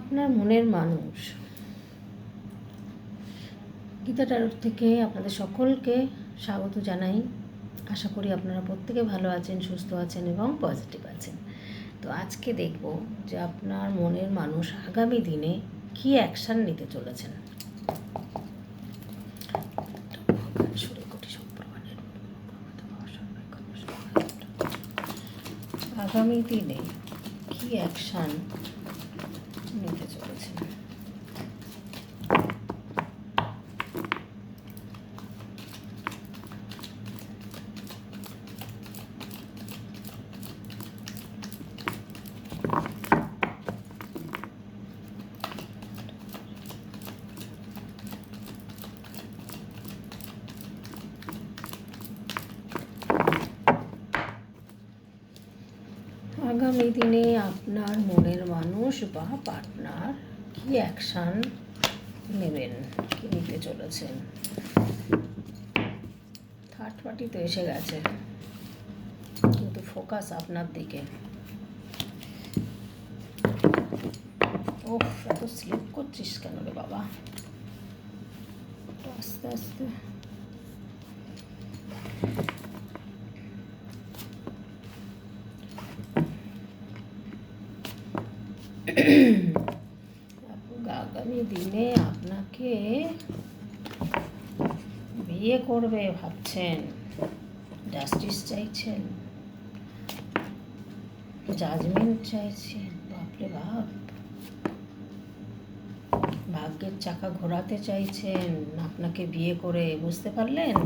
আপনার মনের মানুষ। গীতা টারোর থেকে আপনাদের সকলকে স্বাগত জানাই। আশা করি আপনারা প্রত্যেকে ভালো আছেন, সুস্থ আছেন এবং পজিটিভ আছেন। তো আজকে দেখব যে আপনার মনের মানুষ আগামী দিনে কি অ্যাকশান নিতে চলেছেন। আগামী দিনে কি অ্যাকশান নিতে চলেছেন আগামী দিনে আপনার মনের মানুষ বা পার্টনার কি অ্যাকশান নেবেন? কি নিতে চলেছেন? থার্ড পার্টি তো এসে গেছে। কিন্তু ফোকাস আপনার দিকে। ওহ, এত স্লিপ করছিস কেন রে বাবা? আস্তে আস্তে আগামী দিনে আপনাকে বিয়ে করবে ভাবছেন। জাস্টিস চাইছেন। জাজমেন্ট চাইছেন। বাপরে বাপ। ভাগ্যের চাকা ঘোরাতে চাইছেন। আপনাকে বিয়ে করে, বুঝতে পারলেন?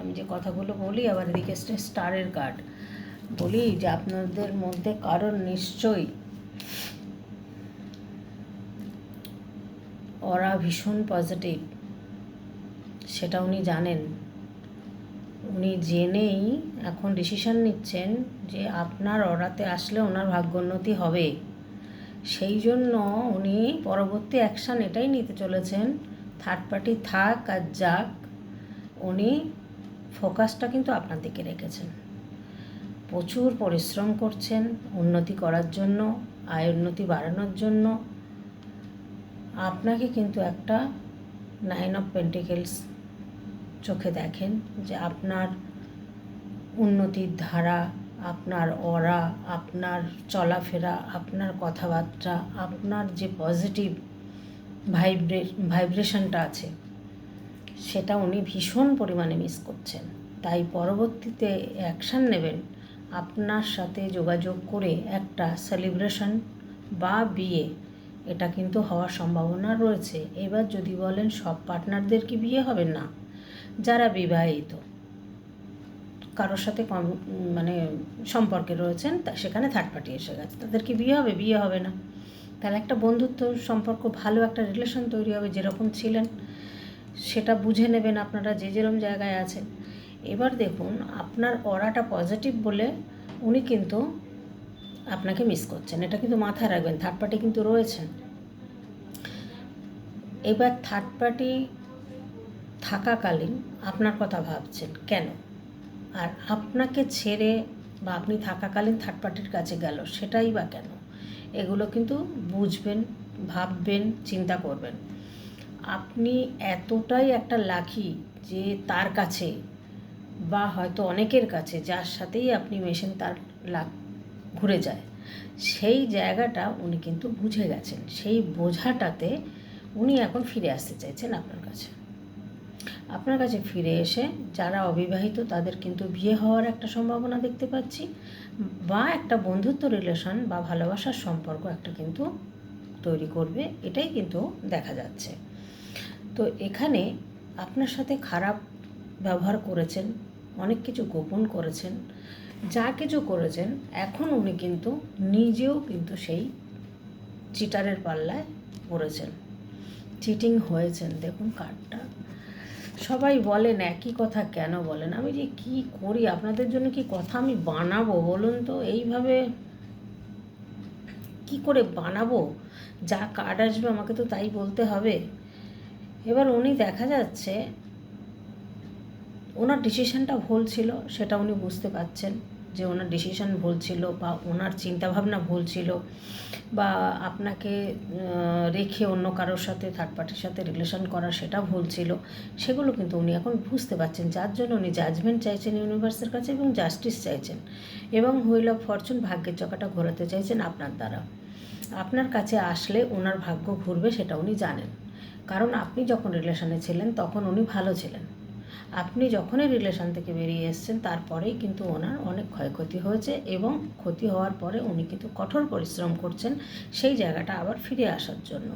আমি যে কথাগুলো বলি, আবার এদিকে স্টারের কার্ড। বলি যে আপনাদের মধ্যে কারণ নিশ্চয়ই ওরা ভীষণ পজিটিভ সেটা উনি জানেন। উনি জেনেই এখন ডিসিশন নিচ্ছেন যে আপনার ওরাতে আসলে ওনার ভাগ্যোন্নতি হবে। সেই জন্য উনি পরবর্তী অ্যাকশান এটাই নিতে চলেছেন। থার্ড পার্টি থাক আর যাক, উনি ফোকাসটা কিন্তু আপনার দিকে রেখেছেন। প্রচুর পরিশ্রম করছেন উন্নতি করার জন্য, আয় উন্নতি বাড়ানোর জন্য। আপনাকে কিন্তু একটা নাইন অফ পেন্টিকেলস চোখে দেখেন যে আপনার উন্নতির ধারা, আপনার অরা আপনার চলাফেরা, আপনার কথাবার্তা, আপনার যে পজিটিভ ভাইব্রে ভাইব্রেশনটা আছে, সেটা উনি ভীষণ পরিমাণে মিস করছেন। তাই পরবর্তীতে অ্যাকশান নেবেন। আপনার সাথে যোগাযোগ করে একটা সেলিব্রেশন বা বিয়ে এটা কিন্তু হওয়ার সম্ভাবনা রয়েছে। এবার যদি বলেন সব পার্টনারদের কি বিয়ে হবে? না। যারা বিবাহিত, কারোর সাথে কম মানে সম্পর্কে রয়েছেন, তা সেখানে থার্ড পার্টি এসে গেছে। তাদের কি বিয়ে হবে? বিয়ে হবে না। তাহলে একটা বন্ধুত্ব, সম্পর্ক, ভালো একটা রিলেশন তৈরি হবে যেরকম ছিলেন। সেটা বুঝে নেবেন আপনারা যে যেরকম জায়গায় আছেন। এবার দেখুন, আপনার অরাটা পজিটিভ বলে উনি কিন্তু আপনাকে মিস করছেন। এটা কিন্তু মাথায় রাখবেন। থার্ড পার্টি কিন্তু রয়েছেন। এবার থার্ড পার্টি থাকাকালীন আপনার কথা ভাবছেন, কেন? আর আপনাকে ছেড়ে বা আপনি থাকাকালীন থার্ড পার্টির কাছে গেল, সেটাই বা কেন? এগুলো কিন্তু বুঝবেন, ভাববেন, চিন্তা করবেন। আপনি এতটাই একটা লাকি যে তার কাছে বা হয়তো অনেকের কাছে যার সাথেই আপনি মেশেন তার লাখ ঘুরে যায়, সেই জায়গাটা উনি কিন্তু বুঝে গেছেন। সেই বোঝাটাতে উনি এখন ফিরে আসতে চাইছেন আপনার কাছে। আপনার কাছে ফিরে এসে যারা অবিবাহিত তাদের কিন্তু বিয়ে হওয়ার একটা সম্ভাবনা দেখতে পাচ্ছি, বা একটা বন্ধুত্ব রিলেশন বা ভালোবাসার সম্পর্ক একটা কিন্তু তৈরি করবে, এটাই কিন্তু দেখা যাচ্ছে। তো এখানে আপনার সাথে খারাপ ব্যবহার করেছেন, অনেক কিছু গোপন করেছেন, যা কিছু করেছেন, এখন উনি কিন্তু নিজেও কিন্তু সেই চিটারের পাল্লায় পড়েছেন। চিটিং হয়েছেন, দেখুন কার্ডটা সবাই বলেন, একই কথা কেন বলেন? আমি যে কি করি? আপনাদের জন্য কি কথা আমি বানাবো? বলুন তো, এইভাবে কি করে বানাবো? যা কার্ড আসবে, আমাকে তো তাই বলতে হবে। এবার উনি দেখা যাচ্ছে, ওনার ডিসিশনটা ভুল ছিল, সেটা উনি বুঝতে পারছেন। যে ওনার ডিসিশন ভুল ছিল বা ওনার চিন্তাভাবনা ভুল ছিল বা আপনাকে রেখে অন্য কারোর সাথে থার্ড পার্টির সাথে রিলেশন করা সেটা ভুল ছিল, সেগুলো কিন্তু উনি এখন বুঝতে পারছেন। যার জন্য উনি জাজমেন্ট চাইছেন ইউনিভার্সের কাছে এবং জাস্টিস চাইছেন এবং হুইল অফ ফরচুন ভাগ্যের চকাটা ঘোরাতে চাইছেন আপনার দ্বারা। আপনার কাছে আসলে ওনার ভাগ্য ঘুরবে সেটা উনি জানেন। কারণ আপনি যখন রিলেশনে ছিলেন তখন উনি ভালো ছিলেন। আপনি যখনই রিলেশন থেকে বেরিয়ে এসেছেন, তারপরেই কিন্তু ওনার অনেক ক্ষয়ক্ষতি হয়েছে এবং ক্ষতি হওয়ার পরে উনি কিন্তু কঠোর পরিশ্রম করছেন সেই জায়গাটা আবার ফিরে আসার জন্য।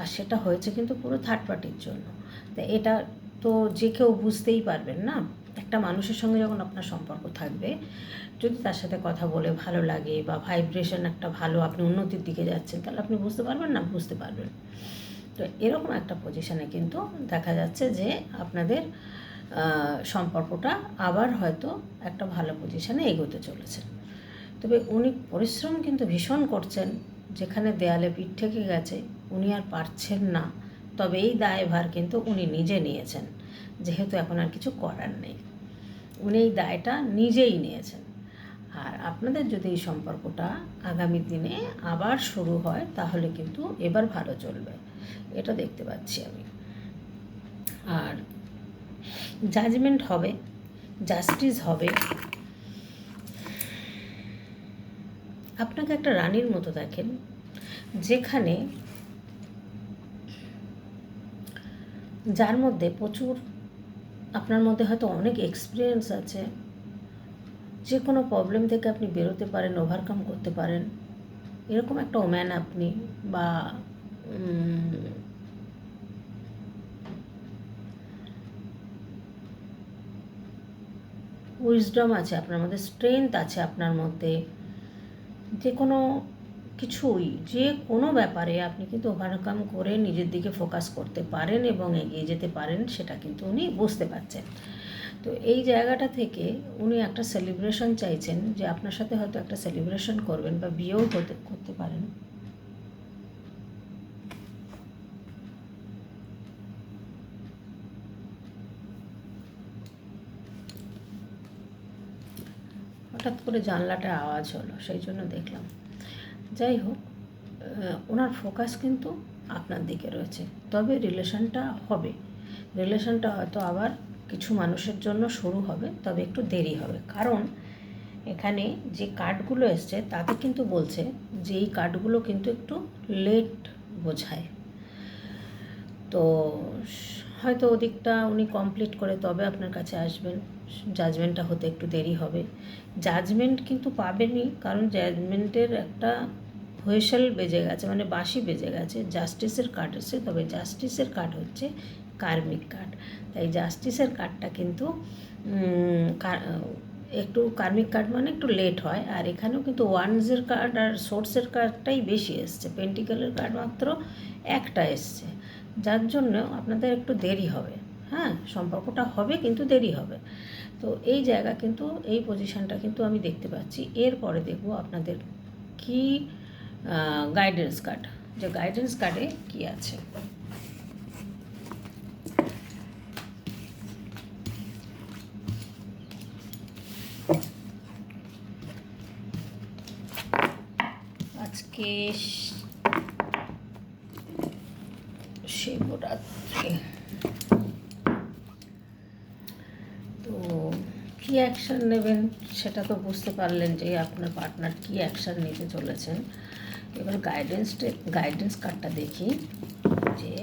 আর সেটা হয়েছে কিন্তু পুরো থার্ড পার্টির জন্য। তা এটা তো যে কেউ বুঝতেই পারবেন না, একটা মানুষের সঙ্গে যখন আপনার সম্পর্ক থাকবে, যদি তার সাথে কথা বলে ভালো লাগে বা ভাইব্রেশন একটা ভালো, আপনি উন্নতির দিকে যাচ্ছেন, তাহলে আপনি বুঝতে পারবেন না, বুঝতে পারবেন। তো এরকম একটা পজিশনে কিন্তু দেখা যাচ্ছে যে আপনাদের সম্পর্কটা আবার হয়তো একটা ভালো পজিশনে এগোতে চলেছে। তবে উনি পরিশ্রম কিন্তু ভীষণ করছেন। যেখানে দেয়ালে পিঠ থেকে গেছে, উনি আর পারছেন না। তবে এই দায়ভার কিন্তু উনি নিজে নিয়েছেন। যেহেতু এখন আর কিছু করার নেই। উনি এই দায়টা নিজেই নিয়েছেন। আর আপনাদের যদি এই সম্পর্কটা আগামী দিনে আবার শুরু হয়, তাহলে কিন্তু এবার ভালো চলবে। এটা দেখতে পাচ্ছি আমি। আর জাজমেন্ট হবে জাস্টিস হবে। আপনাকে একটা রানীর মতো দেখেন, যেখানে যার মধ্যে প্রচুর, আপনার মধ্যে হয়তো অনেক এক্সপিরিয়েন্স আছে যে কোনো প্রবলেম থেকে আপনি বেরোতে পারেন ওভারকাম করতে পারেন। এরকম একটা ওম্যান আপনি বা উইজডম আছে আপনার মধ্যে স্ট্রেংথ আছে আপনার মধ্যে। যে কোনো কিছুই যে কোনো ব্যাপারে আপনি কিন্তু ওভারকাম করে নিজের দিকে ফোকাস করতে পারেন এবং এগিয়ে যেতে পারেন, সেটা কিন্তু উনি বুঝতে পারছেন। তো এই জায়গাটা থেকে উনি একটা সেলিব্রেশন চাইছেন যে আপনার সাথে হয়তো একটা সেলিব্রেশন করবেন বা বিয়েও হতে করতে পারেন। হঠাৎ করে জানলাটা আওয়াজ হলো, সেই জন্য দেখলাম। যাই হোক ওনার ফোকাস কিন্তু আপনার দিকে রয়েছে। তবে রিলেশনটা হবে। রিলেশনটা হয়তো আবার কিছু মানুষের জন্য শুরু হবে, তবে একটু দেরি হবে। কারণ এখানে যে কার্ডগুলো এসছে, তাতে কিন্তু বলছে যে এই কার্ডগুলো কিন্তু একটু লেট বোঝায়। তো হয়তো ওদিকটা উনি কমপ্লিট করে তবে আপনার কাছে আসবেন। জাজমেন্টটা হতে একটু দেরি হবে। জাজমেন্ট কিন্তু পাবেনই, কারণ জাজমেন্টের একটা হুইসেল বেজে গেছে মানে বাঁশি বেজে গেছে। জাস্টিসের কার্ড এসছে, তবে জাস্টিসের কার্ড হচ্ছে কার্মিক কার্ড। তাই জাস্টিসের কার্ডটা কিন্তু একটু কার্মিক কার্ড মানে একটু লেট হয়। আর এখানেও কিন্তু ওয়ানসের কার্ড আর সোর্সের কার্ডটাই বেশি এসছে। পেন্টিকেলের কার্ড মাত্র একটা এসছে। যার জন্য আপনাদের একটু দেরি হবে। হ্যাঁ সম্পর্কটা হবে কিন্তু দেরি হবে। তো এই জায়গা কিন্তু, এই পজিশনটা কিন্তু আমি দেখতে পাচ্ছি। এরপরে দেখব আপনাদের কি গাইডেন্স কার্ড যে গাইডেন্স কার্ডে কি আছে। আজকে শিবরাত্রি। তো কী অ্যাকশান নেবেন সেটা তো বুঝতে পারলেন যে আপনার পার্টনার কী অ্যাকশান নিতে চলেছেন। এবার গাইডেন্সটা গাইডেন্স কার্ডটা দেখি যে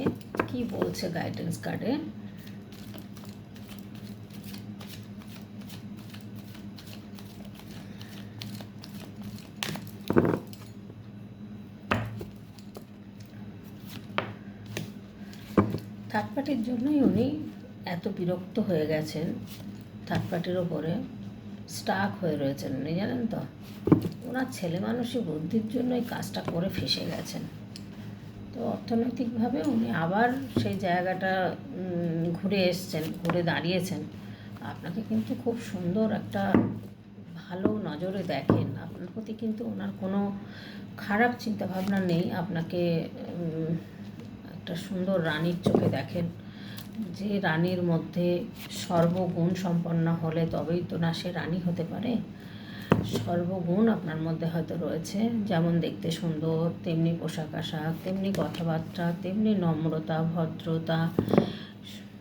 কি বলছে গাইডেন্স কার্ডে থার্ড জন্যই উনি এত বিরক্ত হয়ে গেছেন থার্ড পার্টির ওপরে স্টাক হয়ে রয়েছেন উনি, জানেন তো? ওনার ছেলে মানুষই বুদ্ধির জন্য এই কাজটা করে ফেসে গেছেন। তো অর্থনৈতিকভাবে উনি আবার সেই জায়গাটা ঘুরে এসছেন, ঘুরে দাঁড়িয়েছেন। আপনাকে কিন্তু খুব সুন্দর একটা ভালো নজরে দেখেন। আপনার প্রতি কিন্তু ওনার কোনো খারাপ চিন্তাভাবনা নেই। আপনাকে একটা সুন্দর রানীর চোখে দেখেন। যে রানীর মধ্যে সর্বগুণ সম্পন্ন হলে তবেই তো না সে রানী হতে পারে? সর্বগুণ আপনার মধ্যে হয়তো রয়েছে, যেমন দেখতে সুন্দর, তেমনি পোশাক আশাক, তেমনি কথাবার্তা, তেমনি নম্রতা, ভদ্রতা,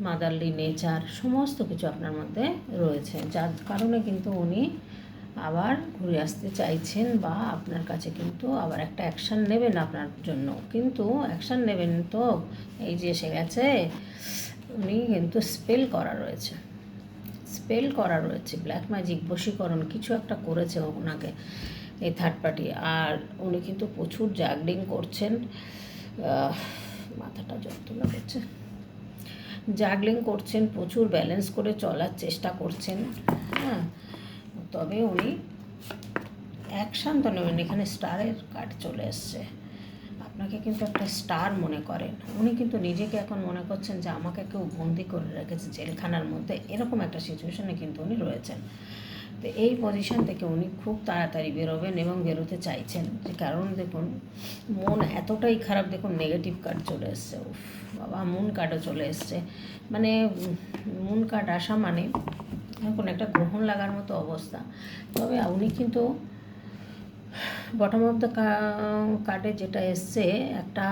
মাদারলি নেচার, সমস্ত কিছু আপনার মধ্যে রয়েছে। যার কারণে কিন্তু উনি আবার ঘুরে আসতে চাইছেন বা আপনার কাছে কিন্তু আবার একটা অ্যাকশান নেবেন আপনার জন্য। কিন্তু অ্যাকশান নেবেন তো? এই যে এসে গেছে উনি কিন্তু স্পেল করা রয়েছে। স্পেল করা রয়েছে। ব্ল্যাক ম্যাজিক বশীকরণ কিছু একটা করেছে ওনাকে, এই থার্ড পার্টি আর উনি কিন্তু প্রচুর জাগলিং করছেন। মাথাটা যন্ত্রণা করছে। জাগলিং করছেন, প্রচুর ব্যালেন্স করে চলার চেষ্টা করছেন। হ্যাঁ তবে উনি অ্যাকশান তো নেবেন। এখানে স্টারের কার্ড চলে এসছে। আপনাকে কিন্তু একটা স্টার মনে করেন। উনি কিন্তু নিজেকে এখন মনে করছেন যে আমাকে কেউ বন্দি করে রেখেছে জেলখানার মধ্যে, এরকম একটা সিচুয়েশনে কিন্তু উনি রয়েছেন। তো এই পজিশন থেকে উনি খুব তাড়াতাড়ি বেরোবেন এবং বেরোতে চাইছেন। যে কারণ দেখুন, মন এতটাই খারাপ, দেখুন নেগেটিভ কার্ড চলে এসছে। উফ, বাবা মুন কার্ডও চলে এসছে। মানে মুন কার্ড আসা মানে এখন একটা গ্রহণ লাগার মতো অবস্থা। তবে উনি কিন্তু বটম অফ দ্য কার্ডে যেটা এসছে, একটা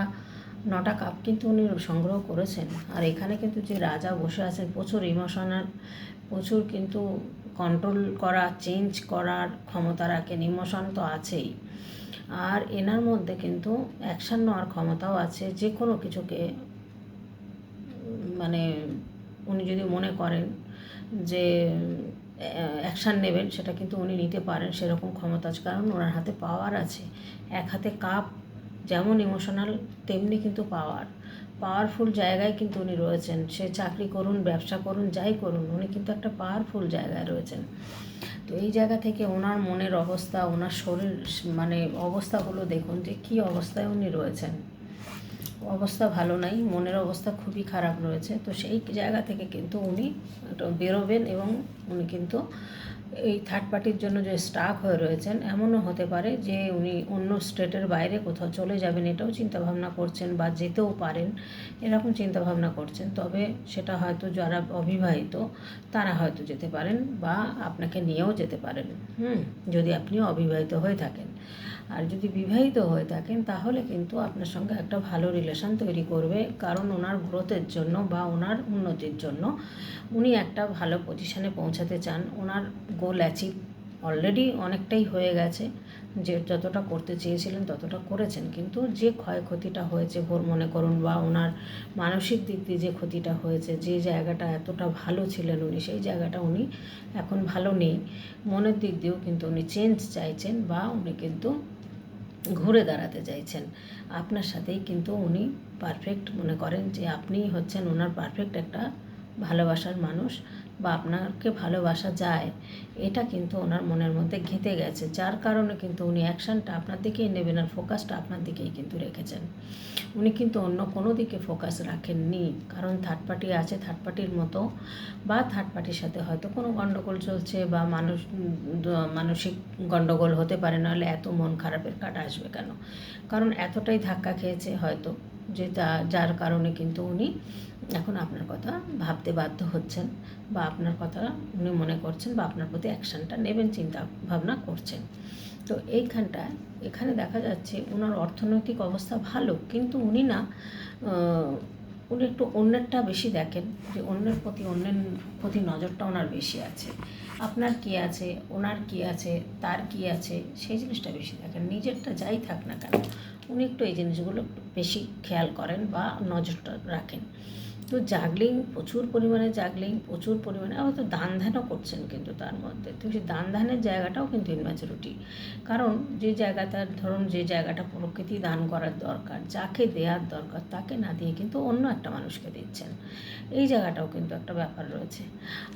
নটা কাপ কিন্তু উনি সংগ্রহ করেছেন। আর এখানে কিন্তু যে রাজা বসে আছেন, প্রচুর ইমোশনাল প্রচুর কিন্তু কন্ট্রোল করা চেঞ্জ করার ক্ষমতা রাখেন ইমোশন তো আছেই। আর এনার মধ্যে কিন্তু অ্যাকশান নেওয়ার ক্ষমতাও আছে, যে কোনো কিছুকে মানে উনি যদি মনে করেন যে অ্যাকশান নেবেন, সেটা কিন্তু উনি নিতে পারেন, সেরকম ক্ষমতা আছে। কারণ ওনার হাতে পাওয়ার আছে। এক হাতে কাপ যেমন ইমোশনাল তেমনি কিন্তু পাওয়ার পাওয়ারফুল জায়গায় কিন্তু উনি রয়েছেন। সে চাকরি করুন, ব্যবসা করুন, যাই করুন, উনি কিন্তু একটা পাওয়ারফুল জায়গায় রয়েছেন। তো এই জায়গা থেকে ওনার মনের অবস্থা, ওনার শরীর মানে অবস্থাগুলো দেখুন যে কী অবস্থায় উনি রয়েছেন। অবস্থা ভালো নাই, মনের অবস্থা খুবই খারাপ রয়েছে। তো সেই জায়গা থেকে কিন্তু উনি বেরোবেন এবং উনি কিন্তু এই থার্ড পার্টির জন্য যে স্টাক হয়ে রয়েছেন, এমনও হতে পারে যে উনি অন্য স্টেটের বাইরে কোথাও চলে যাবেন, এটাও চিন্তাভাবনা করছেন বা যেতেও পারেন, এরকম চিন্তাভাবনা করছেন। তবে সেটা হয়তো যারা অবিবাহিত, তারা হয়তো যেতে পারেন বা আপনাকে নিয়েও যেতে পারেন। হুম, যদি আপনি অবিবাহিত হয়ে থাকেন। আর যদি বিবাহিত হয়ে থাকেন, তাহলে কিন্তু আপনার সঙ্গে একটা ভালো রিলেশন তৈরি করবে। কারণ ওনার গ্রোথের জন্য বা ওনার উন্নতির জন্য উনি একটা ভালো পজিশানে পৌঁছাতে চান। ওনার গোল অ্যাচিভ অলরেডি অনেকটাই হয়ে গেছে। যে যতটা করতে চেয়েছিলেন, ততটা করেছেন। কিন্তু যে ক্ষয়ক্ষতিটা হয়েছে ভোর মনে করুন বা ওনার মানসিক দিক দিয়ে যে ক্ষতিটা হয়েছে, যে জায়গাটা এতটা ভালো ছিলেন উনি, সেই জায়গাটা উনি এখন ভালো নেই। মনের দিক দিয়েও কিন্তু উনি চেঞ্জ চাইছেন বা উনি কিন্তু ঘুরে দাঁড়াতে চাইছেন। আপনার সাথেই কিন্তু উনি পারফেক্ট মনে করেন যে আপনিই হচ্ছেন ওনার পারফেক্ট একটা ভালোবাসার মানুষ বা আপনাকে ভালোবাসা যায়, এটা কিন্তু ওনার মনের মধ্যে ঘেঁটে গেছে। যার কারণে কিন্তু উনি অ্যাকশানটা আপনার দিকেই নেবেন আর ফোকাসটা আপনার দিকেই কিন্তু রেখেছেন। উনি কিন্তু অন্য কোনো দিকে ফোকাস রাখেননি। কারণ থার্ড পার্টি আছে থার্ড পার্টির মতো বা থার্ড পার্টির সাথে হয়তো কোনো গণ্ডগোল চলছে বা মানুষ, মানসিক গণ্ডগোল হতে পারে, নাহলে এত মন খারাপের কাটা আসবে কেন? কারণ এতটাই ধাক্কা খেয়েছে হয়তো। যে যার কারণে কিন্তু উনি এখন আপনার কথা ভাবতে বাধ্য হচ্ছেন বা আপনার কথা উনি মনে করছেন বা আপনার প্রতি অ্যাকশানটা নেবেন, চিন্তা ভাবনা করছেন। তো এইখানটায়, এখানে দেখা যাচ্ছে ওনার অর্থনৈতিক অবস্থা ভালো, কিন্তু উনি না উনি একটু অন্যেরটা বেশি দেখেন যে অন্যের প্রতি অন্যের প্রতি নজরটা ওনার বেশি আছে। আপনার কি আছে, ওনার কি আছে, তার কি আছে, সেই জিনিসটা বেশি দেখেন। নিজেরটা যাই থাক না কেন উনি একটু এই জিনিসগুলো বেশি খেয়াল করেন বা নজরটা রাখেন। তো জাগলিং প্রচুর পরিমাণে জাগলিং প্রচুর পরিমাণে হয়তো দান ধ্যানও করছেন কিন্তু তার মধ্যে। তো সেই দান ধ্যানের জায়গাটাও কিন্তু ইনম্যাচুরিটি কারণ যে জায়গাটা, ধরুন যে জায়গাটা প্রকৃতি দান করার দরকার, যাকে দেওয়ার দরকার, তাকে না দিয়ে কিন্তু অন্য একটা মানুষকে দিচ্ছেন। এই জায়গাটাও কিন্তু একটা ব্যাপার রয়েছে।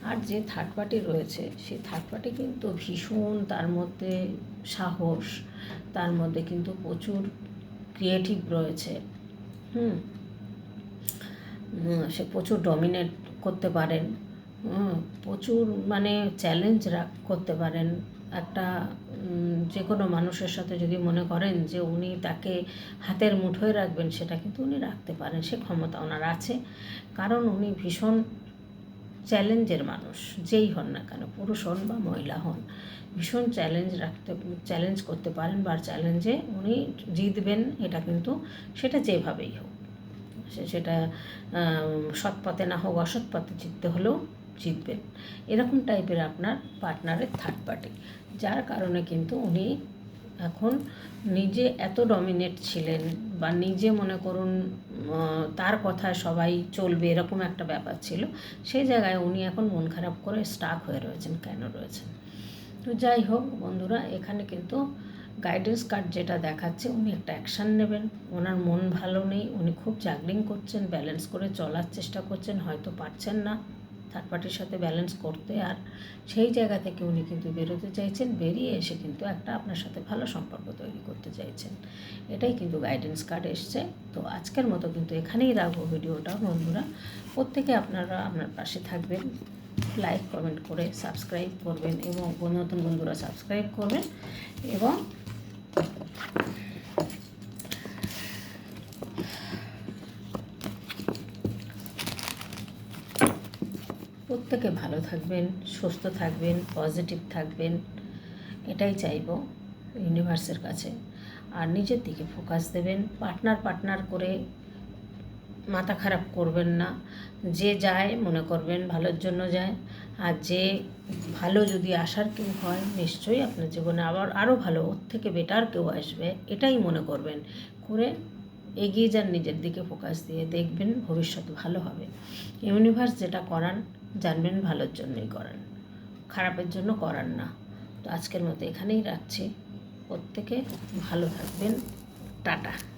আর যে থার্ড পার্টি রয়েছে সেই থার্ড পার্টি কিন্তু ভীষণ তার মধ্যে সাহস, তার মধ্যে কিন্তু প্রচুর ক্রিয়েটিভ রয়েছে। হুম। সে প্রচুর ডমিনেট করতে পারেন। প্রচুর মানে চ্যালেঞ্জ করতে পারেন। একটা যে কোনো মানুষের সাথে যদি মনে করেন যে উনি তাকে হাতের মুঠোয় রাখবেন, সেটা কিন্তু উনি রাখতে পারেন। সে ক্ষমতা ওনার আছে। কারণ উনি ভীষণ চ্যালেঞ্জের মানুষ, যেই হন না কেন, পুরুষ হন বা মহিলা হন, ভীষণ চ্যালেঞ্জ রাখতে, চ্যালেঞ্জ করতে পারেন বা চ্যালেঞ্জে উনি জিতবেন, এটা কিন্তু সেটা যেভাবেই হোক। সেটা সৎ পথে না হোক, অসৎ পথে জিততে হলেও জিতবেন। এরকম টাইপের আপনার পার্টনারের থার্ড পার্টি যার কারণে কিন্তু উনি এখন নিজে এত ডমিনেট ছিলেন বা নিজে মনে করুন তার কথায় সবাই চলবে এরকম একটা ব্যাপার ছিল, সেই জায়গায় উনি এখন মন খারাপ করে স্টাক হয়ে রয়েছেন, কেন রয়েছেন? তো যাই হোক বন্ধুরা, এখানে কিন্তু গাইডেন্স কার্ড যেটা দেখাচ্ছে, উনি একটা অ্যাকশান নেবেন। ওনার মন ভালো নেই, উনি খুব জাগলিং করছেন ব্যালেন্স করে চলার চেষ্টা করছেন, হয়তো পারছেন না। থার্ড পার্টির সাথে ব্যালেন্স করতে আর সেই জায়গা থেকে উনি কিন্তু বেরোতে চাইছেন, বেরিয়ে এসে কিন্তু একটা আপনার সাথে ভালো সম্পর্ক তৈরি করতে চাইছেন। এটাই কিন্তু গাইডেন্স কার্ড এসছে। তো আজকের মতো কিন্তু এখানেই রাখব ভিডিওটা, বন্ধুরা। প্রত্যেকে আপনারা আপনার পাশে থাকবেন লাইক কমেন্ট করে সাবস্ক্রাইব করবেন এবং নতুন বন্ধুরা সাবস্ক্রাইব করবেন এবং প্রত্যেকে ভালো থাকবেন, সুস্থ থাকবেন পজিটিভ থাকবেন, এটাই চাইব ইউনিভার্সের কাছে। আর নিজের দিকে ফোকাস দেবেন পার্টনার পার্টনার করে মাথা খারাপ করবেন না। যে যায়, মনে করবেন ভালোর জন্য যায়। আর যে ভালো যদি আসার কেউ হয়, নিশ্চয়ই আপনার জীবনে আবার আরও ভালো, ওর থেকে বেটার কেউ আসবে, এটাই মনে করবেন। করে এগিয়ে যান, নিজের দিকে ফোকাস দিয়ে দেখবেন ভবিষ্যৎ ভালো হবে। ইউনিভার্স যেটা করান জানবেন ভালোর জন্যই করেন, খারাপের জন্য করান না। তো আজকের মতো এখানেই রাখছি। প্রত্যেকে ভালো থাকবেন। টাটা।